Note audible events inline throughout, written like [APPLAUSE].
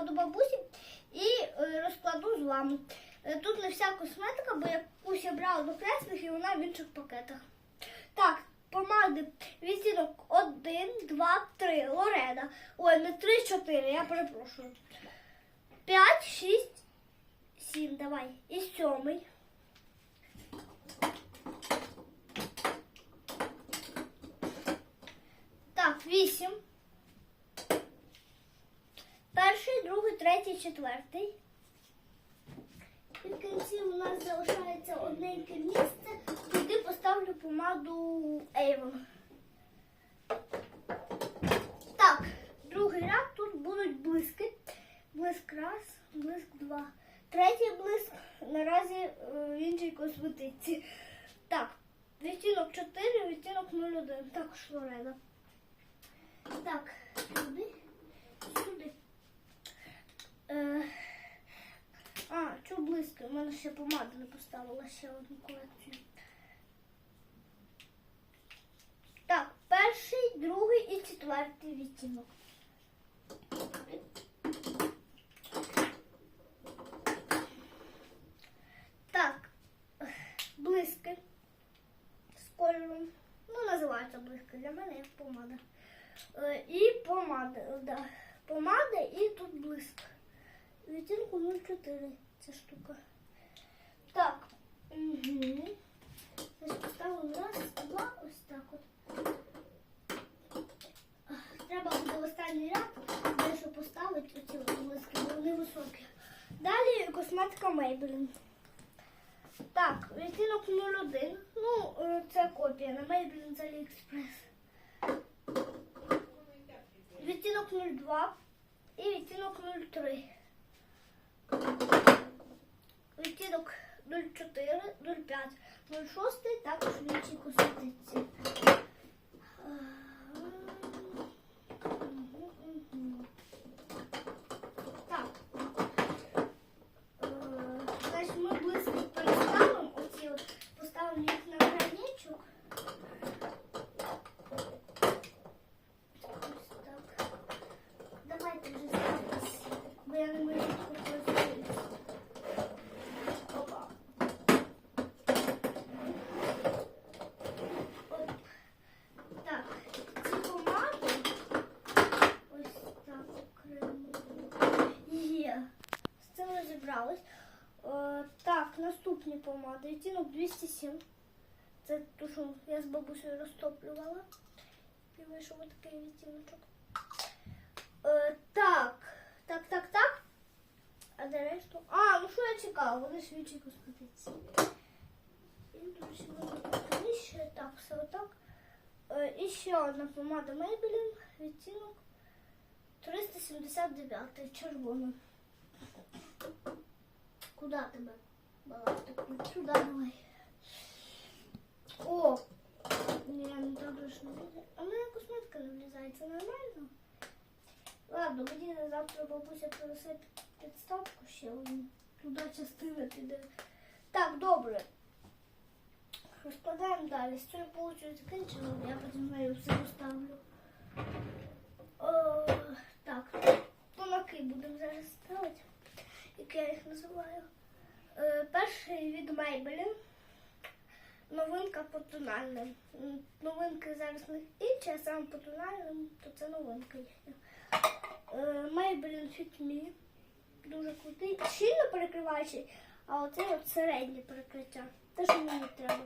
поїхала до бабусі і е, розкладу з вами. Е, Тут не вся косметика, бо якусь я брала до кресних і вона в інших пакетах. Так, помади відтінок 1, 2, 3, Лорена. Ой, не 3, 4, я перепрошую. 5, 6, 7, давай. І сьомий. Так, 8. Перший, другий, третій, четвертий. В кінці у нас залишається одненьке місце. Туди поставлю помаду Avon. Так, другий ряд тут будуть блиски. Блиск раз, блиск два. Третій блиск наразі в іншій косметиці. Так, відтінок 4, відтінок 01. Також Лорена. Так, сюди, сюди. Е, а, чого близько? У мене ще помада не поставила ще одну колекцію. Так, перший, другий і четвертий відтінок. Так, блиски з кольором. Ну, називається блиски. Для мене як помада. Е, І помада, да. Помада і тут блиск. Відтінку 04 ця штука. Так. Угу. Ось поставимо раз, два, ось так от. Треба буде останній ряд дещо поставити оці от блиски, бо вони високі. Далі косметика Maybelline. Так, відтінок 01. Ну, е, це копія на Maybelline з AliExpress. Відтінок 02 і відтінок 03. Відтінок 04, 05, 06 також в іншій косметиці. Це ту, що я з бабусею розтоплювала. І вийшов такий відтіночок. Е, так, так, так, так. А де решту? А, ну що я чекала? Вони ж в іншій косметиці. І тут ще воно ще так, все отак. Е, і ще одна помада Maybelline, відтінок 379 червона. Куди тебе? Баластику? Сюди давай. О! Ні, не так ж не влізає. А в мене косметика не влізає, це нормально? Ладно, мені завтра бабуся принесе підставку ще. Туди частина піде. Так, добре. Розкладаємо далі. З цією получою закінчимо, я потім нею все поставлю. О, так, томаки будемо зараз ставити, як я їх називаю. Е, перший від Maybelline. Новинка по тональним. Новинки зараз них інші, а саме по тональним, то це новинка їхня. Е, Maybelline Fit Me. Дуже крутий. Щільно перекриваючий, а оце от середнє перекриття. Те, що мені треба.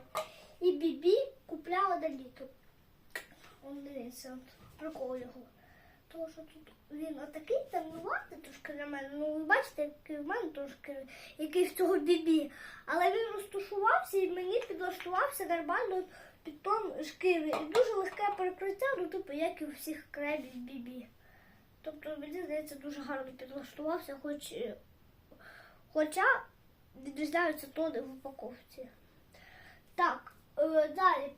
І BB купляла до літу. Он дивіться, прикол його. Тому що тут він отакий темнуватий трошки на мене. Ну, ви бачите, який в мене трошки який в цього бібі. Але він розташувався і мені підлаштувався нормально під тон шкіри. І дуже легке перекриття, ну типу, як і у всіх кремів бібі. Тобто, мені здається, дуже гарно підлаштувався, хоч, е, хоча відрізняються тони в упаковці. Так, е, далі.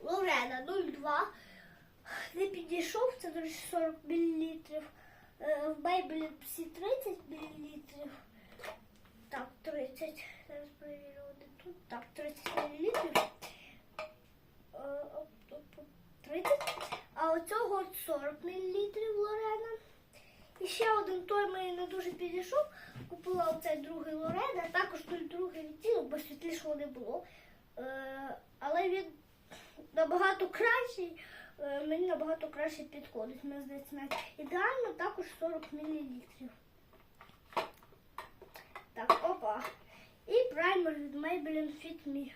Лорена 02. Не підійшов, це 40 мл. В Maybelline всі 30 мл. Так, 30. Зараз перевірю один тут. Так, 30 мл. 30. А оцього от 40 мл Лорена. І ще один той мені не дуже підійшов. Купила оцей другий Лореда, також той другий відтінок, бо світлішого не було. Е, але він набагато кращий. Е, Мені набагато краще підходить. Мені здається, навіть ідеально також 40 мл. Так, опа. І праймер від Maybelline Fit Me.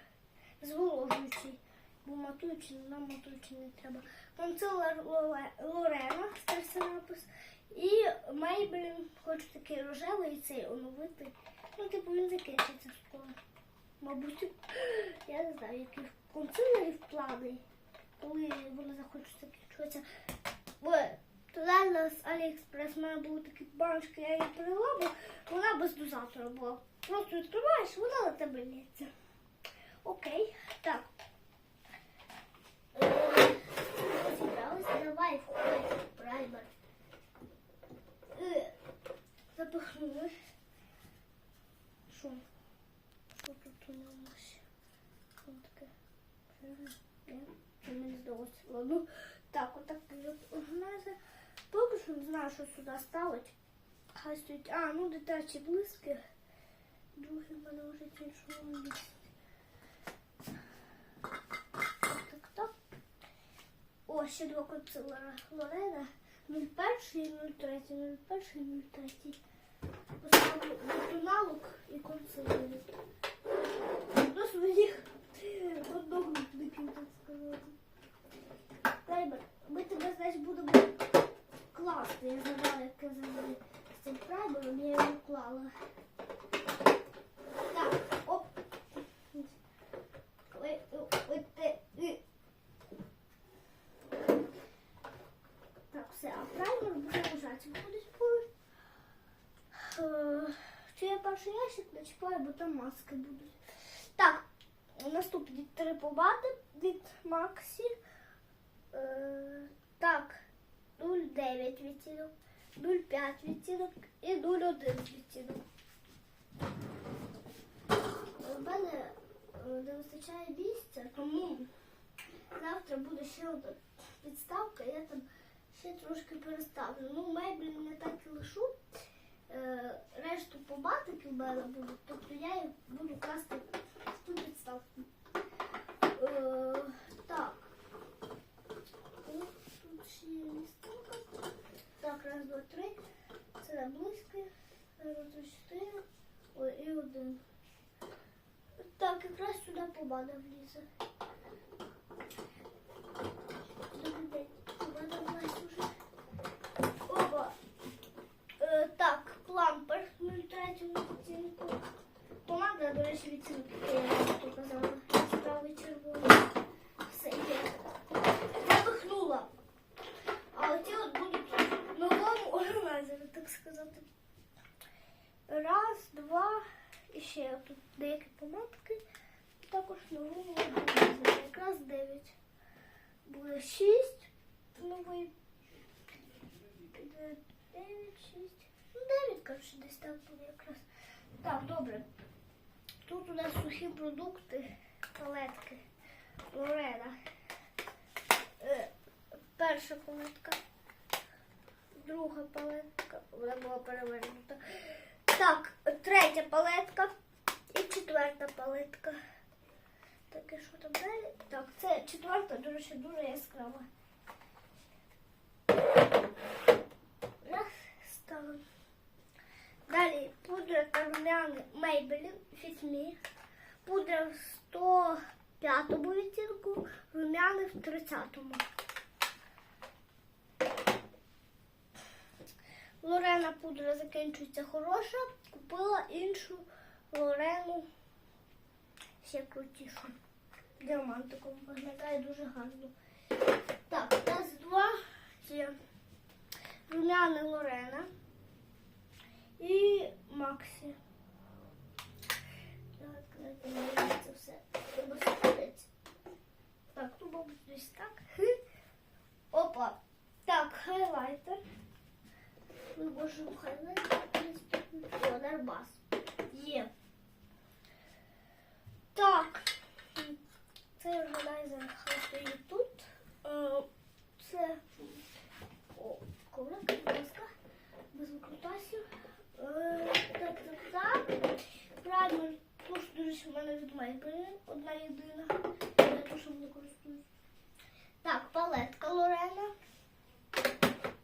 Зволожуючий. Бо матуючий, нам матуючий не треба. Консилер Лорена, старся напис. І Maybelline, хочу такий рожевий, цей оновитий. Ну, типу, він закінчиться скоро. Мабуть, [GASPS] я не знаю, які консилерів плани, коли вони захочуть закінчуватися. Туди з Аліекспрес мене були такі баночки, я її бо вона без дозатора була. Просто відкриваєш, вона на тебе лється. Окей, так. Е, давай входь в праймер. Е, Запихнули. Що? Що тут у ньому ще? Що таке? Ні, це мені здалося. Так, отак от органайзер. Поки що не знаю, що сюди ставити. Хай стоїть. А, ну дитячі блиски. Другий в мене вже в іншому. Так, так. О, ще два консилера Лорена. 01 і 03, 01 і 03. Поставлю тоналок і консилери. До своїх одногрупників, так сказати. Таймер, ми тебе, значить, будемо класти. Я забрала, як казали з цим праймером, я його клала. Так, оп. Так, все, а праймер буде лежати. Виходить. Е, Чи я перший ящик начіпаю, бо там маски будуть. Так, наступні три побати від Максі. Е, так, 0,9 відтінок, 0,5 відтінок і 0,1 відтінок. У мене е, не вистачає місця, тому завтра буде ще одна підставка, я там ще трошки переставлю. Ну, меблі не так і лишу. Е, Решту побатики в мене будуть, тобто я буду класти в ту підставку. Так. Ось Тут ще є листинка. Так, раз, два, три. Це близько. Раз, два, чотири. Ой, і один. Так, якраз сюди побада влізе. 9, 6. Ну, 9, коротше, десь там буде якраз. Так, добре. Тут у нас сухі продукти, палетки, Лорена. Е, перша палетка, друга палетка, вона була перевернута. Так, третя палетка і четверта палетка. Так, і що там далі? Так, це четверта, до речі, дуже яскрава. Румяни Maybelline Пудра в 105 відтінку, румяни в 30-му. Лорена пудра закінчується хороша. Купила іншу Лорену ще крутішу. Діамантиком виглядає дуже гарно. Так, раз, два є румяна Лорена і Максі. Це все треба сходити. Так, ну, мабуть, десь так. Опа. Так, хайлайтер. Ми можемо хайлайтер. О, Дарбас. Є. Так. Цей органайзер хай стоїть тут. Е, Це мейбелі, одна єдина. Я дуже не користуюсь. Так, палетка Лорена.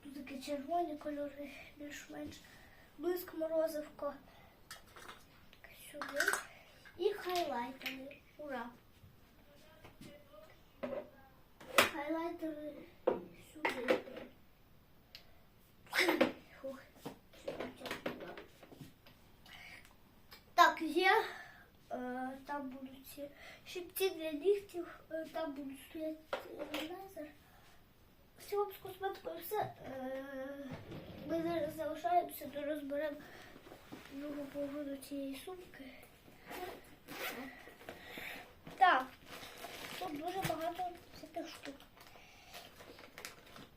Тут такі червоні кольори, більш-менш. Блиск морозивко. Сюди. І хайлайтери. Ура! Хайлайтери сюди. Там будуть ці для нігтів, е, там будуть стояти лазер. Всього з косметикою все. Е, Ми зараз залишаємося, то розберемо другу половину цієї сумки. Так, тут дуже багато всяких штук.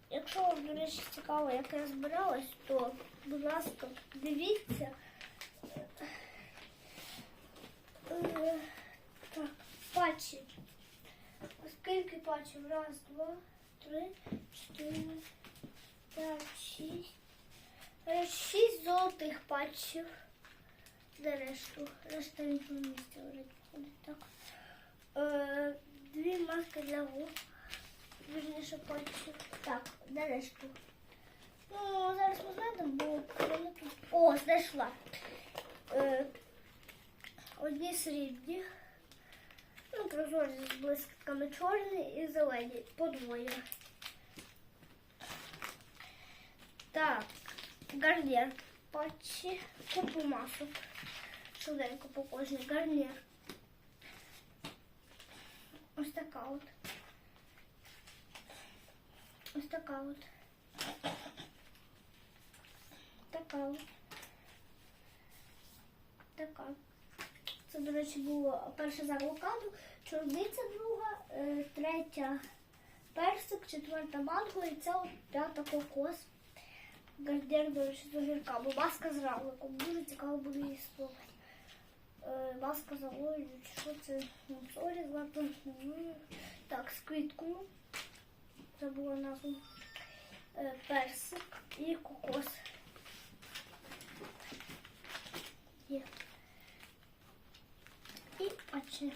Якщо вам, до речі, цікаво, як я збиралась, то, будь ласка, дивіться. Так, патчі. Скільки патчів? Раз, два, три, чотири, п'ять, шість. Е, Шість золотих патчів. Де решту? Решта в іншому місці лежить. Ходить так. Е, Дві маски для губ. Вірніше патчів. Так, де решту? Ну, зараз ми знайдемо, бо вони тут. О, знайшла. Е, Одні срібні. Ну, прозорі з блискітками чорні і зелені. По двоє. Так, гарнір патчі, купу масок. Швиденько по кожній гарнір. Ось така от. Ось така от. Така от. Така. Це, до речі, було перше за авокадо, чорниця друга, е, третя персик, четверта манго і це п'ята кокос. Гардер, до речі, з огірками. Маска з равликом. Дуже цікаво буде її спробувати. Е, маска з алоєю, чи що це? Ну, Сорі, злато. Так, з квіткою. Це була назва. Е, персик і кокос. Є. І паче.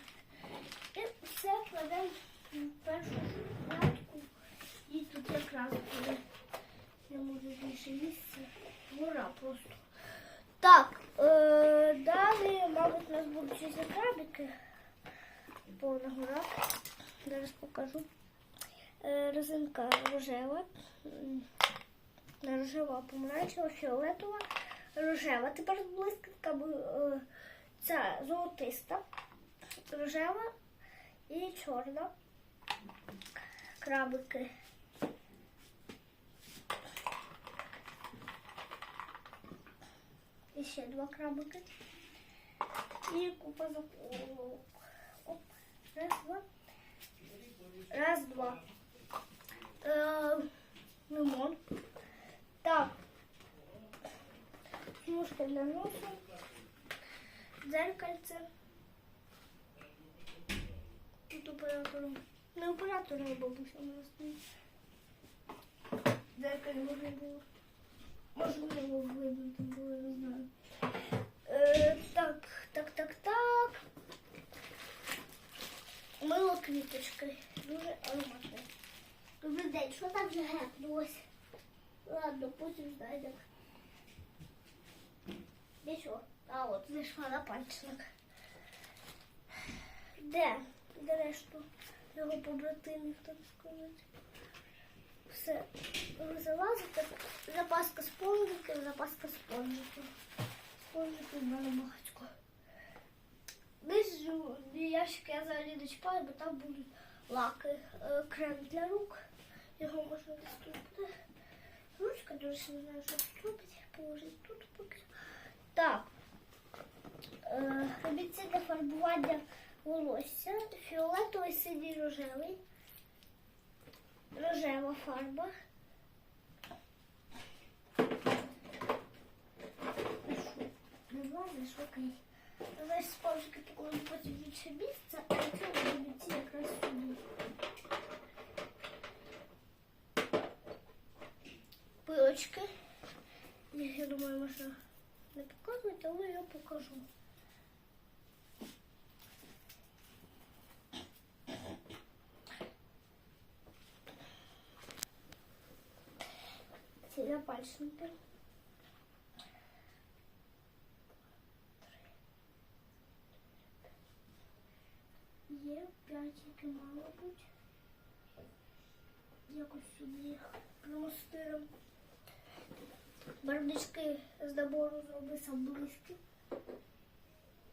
І все кладемо в першу шухлядку. І тут якраз буде. Не можу більше місця. Гора просто. Так, е, далі, мабуть, у нас будуть ще крабики. Повна гора. Зараз покажу. Е, резинка рожева. Рожева, а помаранчева, фіолетова, рожева. Тепер з блискітками. Е, Ця золотиста, рожева і чорна. Крабики. І ще два крабики. І купа заколок. Оп. Раз, два. Раз, два. Е, лимон. Так. Смужка для носа. Дзеркальце. Оператором. Не оператором бабуся у нас стоїть. Дзеркаль можна було. Можливо, вибити було, не знаю. Е, так, так, так, так. Мило квіточки. Дуже ароматне. Добрий день, що там вже гепнулось? Ладно, потім знайдемо. Нічого. А от знайшла на пальчик. Де? Де решту його побратимів, так сказати? Все. Залазите. Запаска спонжиків, запаска спонжиків. Спонжиків в мене багатько. Десь ж ящики я взагалі не чіпаю, бо там будуть лаки. Е, Крем для рук. Його можна десь тут буде. Ручка, речі, не знаю, що тут робить. Положить тут поки. Так. Е, Робіться для фарбування волосся. Фіолетовий, синій, рожевий. Рожева фарба. Влазиш, окей. Знаєш, спонжики покладу потім в інше місце, а це робіться якраз сюди. Пилочки. Я думаю, можна не показувати, але я покажу. ці напальчники. Є п'ять, які мало бути. Якось сюди їх примостимо. Бардачки з набору зроби сам близький.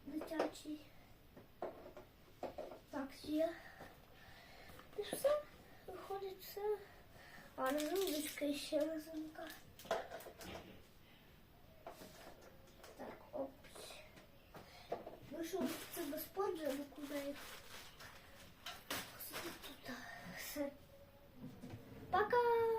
Дитячий. Так, є. І все. Виходить все. А резиночка і ще резинка. Так, оп. Ну що, це без поджигу, куди їх? Пока!